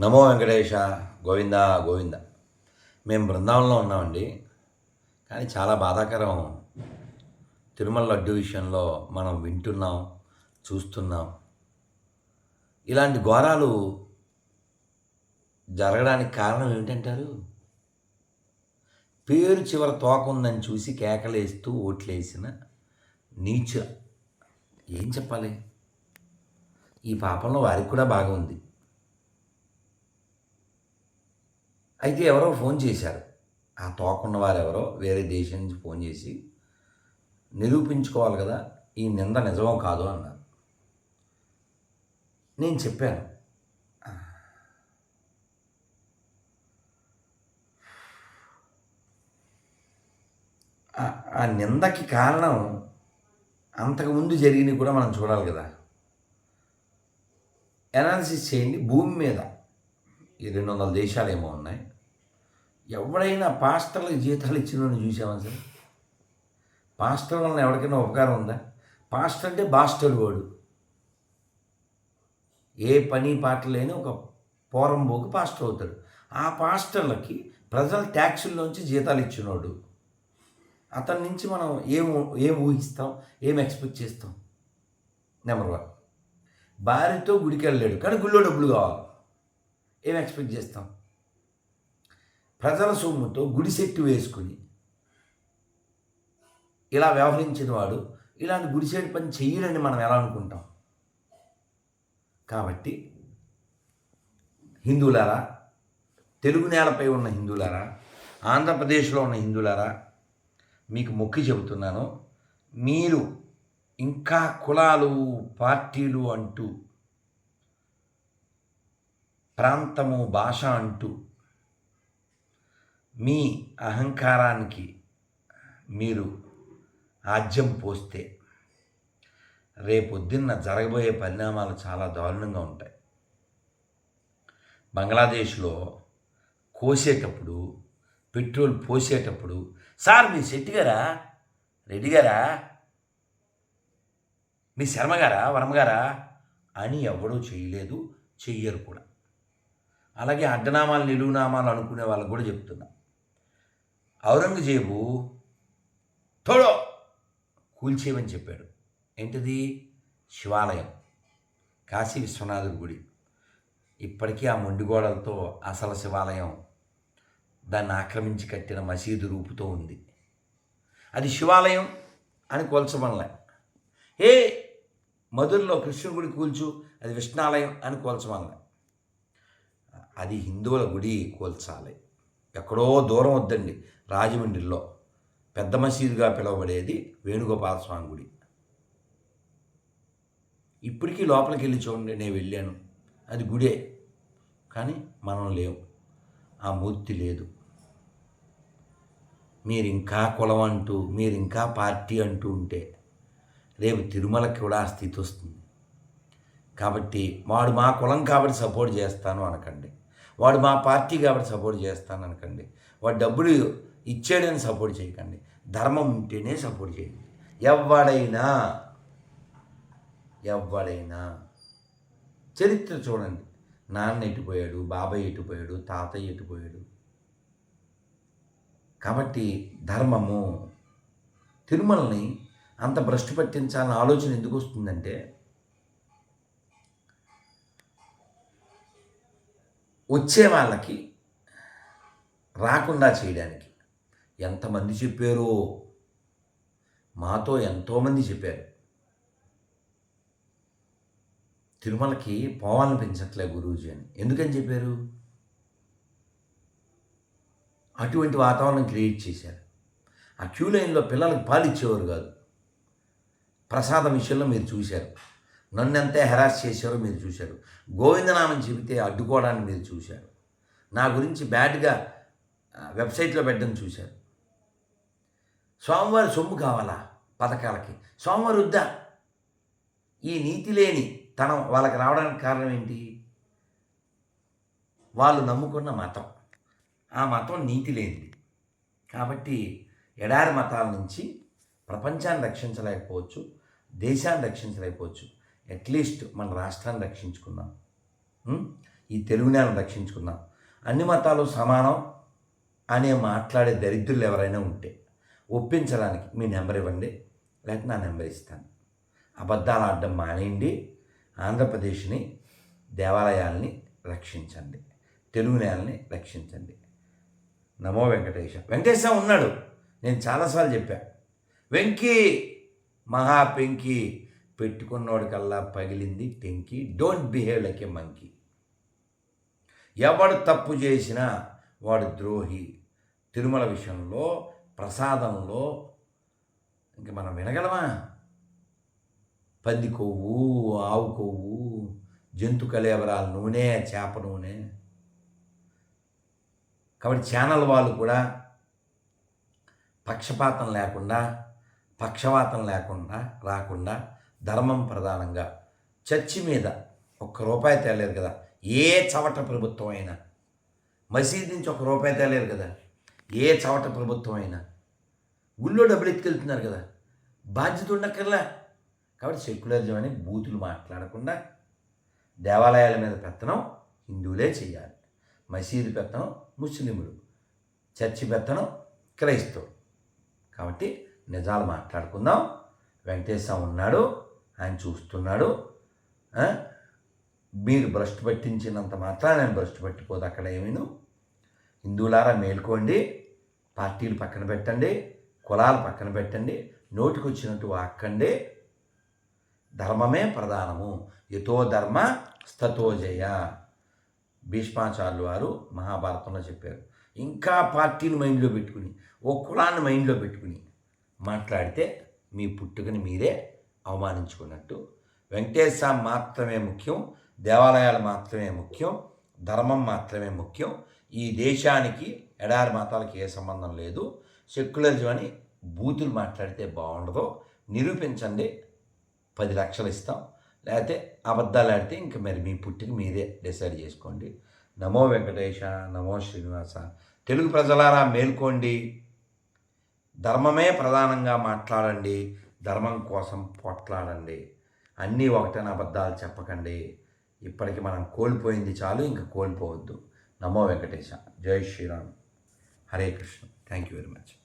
నమో వెంకటేశ గోవింద గోవింద. మేము బృందావనంలో ఉన్నామండి. కానీ చాలా బాధాకరం. తిరుమల లడ్డు విషయంలో మనం వింటున్నాం చూస్తున్నాం. ఇలాంటి ఘోరాలు జరగడానికి కారణం ఏమిటంటారు? పేరు చివర తోక ఉందని చూసి కేకలేస్తూ ఓట్లేసిన నీచ. ఏం చెప్పాలి? ఈ పాపంలో వారికి కూడా బాగుంది ఉంది అయితే ఎవరో ఫోన్ చేశారు. ఆ తోకున్న వారు ఎవరో వేరే దేశం నుంచి ఫోన్ చేసి నిరూపించుకోవాలి కదా ఈ నింద నిజమో కాదు అన్నారు. నేను చెప్పాను. ఆ- నిందకి కారణం అంతకుముందు జరిగినవి కూడా మనం చూడాలి కదా. ఎనాలిసిస్ చేయండి భూమి మీద ఈ రెండు వందల దేశాలు ఏమో ఉన్నాయి. ఎవడైనా పాస్టర్లకు జీతాలు ఇచ్చిన చూసామా సార్? పాస్టర్ వలన ఎవరికైనా ఉపకారం ఉందా? పాస్టర్ అంటే బాస్టర్ వాడు. ఏ పని పాట లేని ఒక పోరంబోకి పాస్టర్ అవుతాడు. ఆ పాస్టర్లకి ప్రజల ట్యాక్సుల్లోంచి జీతాలు ఇచ్చినోడు. అతని నుంచి మనం ఏం ఏం ఊహిస్తాం? ఏం ఎక్స్పెక్ట్ చేస్తాం? Number one. భార్యతో గుడికి వెళ్ళాడు కానీ గుళ్ళో డబ్బులు కావాలి. ఏం ఎక్స్పెక్ట్ చేస్తాం? ప్రజల సొమ్ముతో గుడి సెట్టు వేసుకుని ఇలా వ్యవహరించిన వాడు ఇలాంటి గుడిసేటి పని చెయ్యడని మనం ఎలా అనుకుంటాం? కాబట్టి హిందువులారా తెలుగు నేలపై ఉన్న హిందువులారా ఆంధ్రప్రదేశ్లో ఉన్న హిందువులారా మీకు మొక్కి చెబుతున్నాను మీరు ఇంకా కులాలు పార్టీలు అంటూ ప్రాంతము భాష అంటూ మీ అహంకారానికి మీరు ఆజ్యం పోస్తే రేపొద్దున్న జరగబోయే పరిణామాలు చాలా దారుణంగా ఉంటాయి. బంగ్లాదేశ్లో కోసేటప్పుడు పెట్రోల్ పోసేటప్పుడు సార్ మీ శెట్టి గారా? రెడ్డి గారా? మీ శర్మ గారా? అని ఎవడూ చేయలేదు చెయ్యరు కూడా. అలాగే అడ్డనామాలు నిలువునామాలు అనుకునే వాళ్ళకు కూడా చెప్తున్నా. ఔరంగజేబు తోడో కూల్చేయమని చెప్పాడు. ఏంటిది? శివాలయం. కాశీ విశ్వనాథుడి గుడి. ఇప్పటికీ ఆ మొండిగోడలతో అసలు శివాలయం దాన్ని ఆక్రమించి కట్టిన మసీదు రూపుతో ఉంది. అది శివాలయం అని కోల్చమనలే. ఏ మధురలో కృష్ణుడి గుడి కూల్చు అది విష్ణాలయం అని కోల్చమనలే. అది హిందువుల గుడి కోల్చాలి. ఎక్కడో దూరం వద్దండి రాజమండ్రిలో. పెద్ద మసీదుగా పిలువబడేది వేణుగోపాల స్వామి గుడి. ఇప్పటికీ లోపలికి వెళ్ళి చూడండి నేను వెళ్ళాను. అది గుడే. కానీ మనం లేవు. ఆ మూర్తి లేదు. మీరు ఇంకా కులం అంటూ మీరు ఇంకా పార్టీ అంటూ ఉంటే రేపు తిరుమలకి కూడా ఆ స్థితి వస్తుంది. కాబట్టి వాడు మా కులం కాబట్టి సపోర్ట్ చేస్తాను అనకండి. వాడు మా పార్టీ కాబట్టి సపోర్ట్ చేస్తాను అనకండి. వాడు డబ్బులు ఇచ్చాడని సపోర్ట్ చేయకండి. ధర్మం ఉంటేనే సపోర్ట్ చేయండి. ఎవడైనా ఎవడైనా చరిత్ర చూడండి. నాన్న ఎటుపోయాడు బాబాయ్ ఎటుపోయాడు తాతయ్య ఎటుపోయాడు? కాబట్టి ధర్మము తిరుమలని అంత భ్రష్టు పట్టించాలని ఆలోచన ఎందుకు వస్తుందంటే వచ్చే వాళ్ళకి రాకుండా చేయడానికి ఎంతమంది చెప్పారో? మాతో ఎంతోమంది చెప్పారు. తిరుమలకి పోవాలనిపించట్లే గురూజీ అని. ఎందుకని చెప్పారు? అటువంటి వాతావరణం క్రియేట్ చేశారు. ఆ క్యూ లైన్లో పిల్లలకు పాలు ఇచ్చేవారు కాదు. ప్రసాదం విషయంలో మీరు చూశారు. నన్ను ఎంత హెరాస్ చేశారో మీరు చూశారు. గోవిందనామం చెబితే అడ్డుకోవడాన్ని మీరు చూశారు. నా గురించి బ్యాడ్గా వెబ్సైట్లో పెట్టడం చూశారు. స్వామివారి సొమ్ము కావాలా పథకాలకి? స్వామివారి వద్దా ఈ నీతి లేని తనం వాళ్ళకి రావడానికి కారణం ఏంటి? వాళ్ళు నమ్ముకున్న మతం. ఆ మతం నీతి లేనిది. కాబట్టి ఎడారి మతాల నుంచి ప్రపంచాన్ని రక్షించలేకపోవచ్చు దేశాన్ని రక్షించలేకపోవచ్చు. అట్లీస్ట్ మన రాష్ట్రాన్ని రక్షించుకుందాం. ఈ తెలుగు నేలను రక్షించుకుందాం. అన్ని మతాలు సమానం అనే మాట్లాడే దరిద్రులు ఎవరైనా ఉంటే ఒప్పించడానికి మీ నెంబర్ ఇవ్వండి లేకపోతే నా నెంబర్ ఇస్తాను. అబద్ధాలు ఆడడం మానేయండి ఆంధ్రప్రదేశ్ని దేవాలయాల్ని రక్షించండి తెలుగు నేలని రక్షించండి. నమో వెంకటేశ వెంకటేశ ఉన్నాడు. నేను చాలాసార్లు చెప్పా. వెంకీ మహా పెంకీ పెట్టుకున్నోడికల్లా పగిలింది టెంకి. Don't behave like a monkey ఎవడు తప్పు చేసినా వాడు ద్రోహి. తిరుమల విషయంలో ప్రసాదంలో ఇంక మనం వినగలమా? పంది కొవ్వు ఆవు కొవ్వు జంతు కలేబరాల నూనె చేప నూనె. కాబట్టి ఛానల్ వాళ్ళు కూడా పక్షపాతం లేకుండా పక్షవాతం లేకుండా రాకుండా ధర్మం ప్రధానంగా. చర్చి మీద ఒక్క రూపాయి తేలేరు కదా. ఏ చవట ప్రభుత్వం అయినా మసీద్ నుంచి ఒక రూపాయి తేలేరు కదా. ఏ చవట ప్రభుత్వం అయినా గుళ్ళో డబ్బులు ఎత్తుకెళ్తున్నారు కదా. బాధ్యత ఉండక్కర్లా. కాబట్టి సెక్యులరిజం అని బూతులు మాట్లాడకుండా దేవాలయాల మీద పెత్తనం హిందువులే చేయాలి. మసీదు పెత్తనం ముస్లింలు చర్చి పెత్తనం క్రైస్తవులు. కాబట్టి నిజాలు మాట్లాడుకుందాం. వెంకటేశ్వర ఉన్నాడు. ఆయన చూస్తున్నాడు. మీరు భ్రష్టు పట్టించినంత మాత్రం నేను భ్రష్టు పట్టిపోదు అక్కడ ఏమీను? హిందువులారా మేల్కోండి. పార్టీలు పక్కన పెట్టండి. కులాలు పక్కన పెట్టండి. నోటికి వచ్చినట్టు వాక్కండి. ధర్మమే ప్రధానము. యతో ధర్మ స్థతో జయ. భీష్మాచార్యులు వారు మహాభారతంలో చెప్పారు. ఇంకా పార్టీని మైండ్లో పెట్టుకుని ఓ కులాన్ని మైండ్లో పెట్టుకుని మాట్లాడితే మీ పుట్టుకని మీరే అవమానించుకున్నట్టు. వెంకటేశ్వర మాత్రమే ముఖ్యం దేవాలయాలు మాత్రమే ముఖ్యం ధర్మం మాత్రమే ముఖ్యం. ఈ దేశానికి ఎడారి మతాలకి ఏ సంబంధం లేదు. సెక్యులరిజం అని బూతులు మాట్లాడితే బాగుండదు. నిరూపించండి. పది లక్షలు ఇస్తాం. లేకపోతే అబద్ధాలు ఆడితే ఇంక మరి మీ పుట్టికి మీరే డిసైడ్ చేసుకోండి. నమో వెంకటేశ నమో శ్రీనివాస. తెలుగు ప్రజలారా మేల్కోండి. ధర్మమే ప్రధానంగా మాట్లాడండి. ధర్మం కోసం పోట్లాడండి. అన్నీ ఒకటైన అబద్ధాలు చెప్పకండి. ఇప్పటికి మనం కోల్పోయింది చాలు ఇంకా కోల్పోవద్దు. నమో వెంకటేశ. జై Shriram. Hare Krishna. Thank you very much